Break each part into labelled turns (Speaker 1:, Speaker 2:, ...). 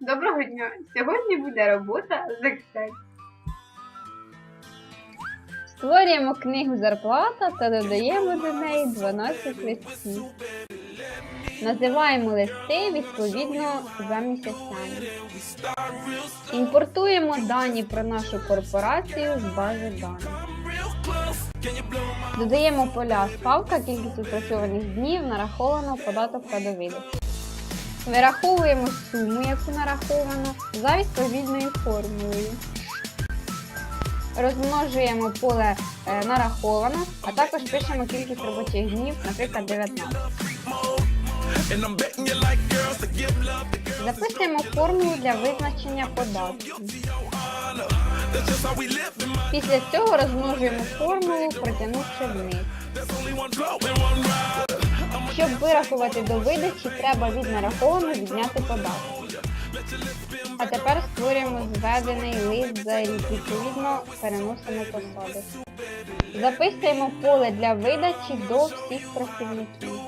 Speaker 1: Доброго дня! Сьогодні буде робота з Excel.
Speaker 2: Створюємо книгу зарплата та додаємо до неї 12 листів. Називаємо листи відповідно за місяцями. Імпортуємо дані про нашу корпорацію з бази даних. Додаємо поля ставка, кількість відпрацьованих днів, нараховано податок та довідок. Вираховуємо суму, яку нараховано, за відповідною формулою. Розмножуємо поле е, нараховано, а також пишемо кількість робочих днів, наприклад, 19. Записуємо формулу для визначення податків. Після цього розмножуємо формулу, протягнувши вниз. Вирахувати до видачі, треба від нарахованого відняти податок. А тепер створюємо зведений лист за рік, відповідно переносимо посади. Записуємо поле для видачі до всіх працівників.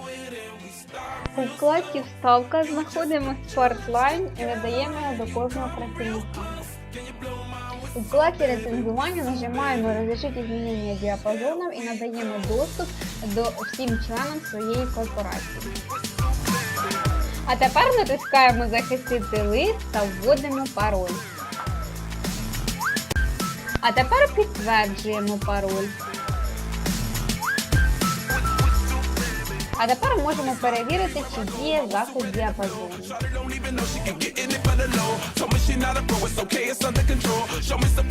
Speaker 2: У вкладці Вставка знаходимо Spotline і надаємо його до кожного працівника. У вкладці рецензування нажимаємо Розрішити змінення діапазонів і надаємо доступ до всім членам своєї корпорації. А тепер натискаємо Захистити лист та вводимо пароль. А тепер підтверджуємо пароль. А тепер можемо перевірити, чи діє захист діапазону.
Speaker 3: Not a pro, it's okay, it's under control. Show me soprano,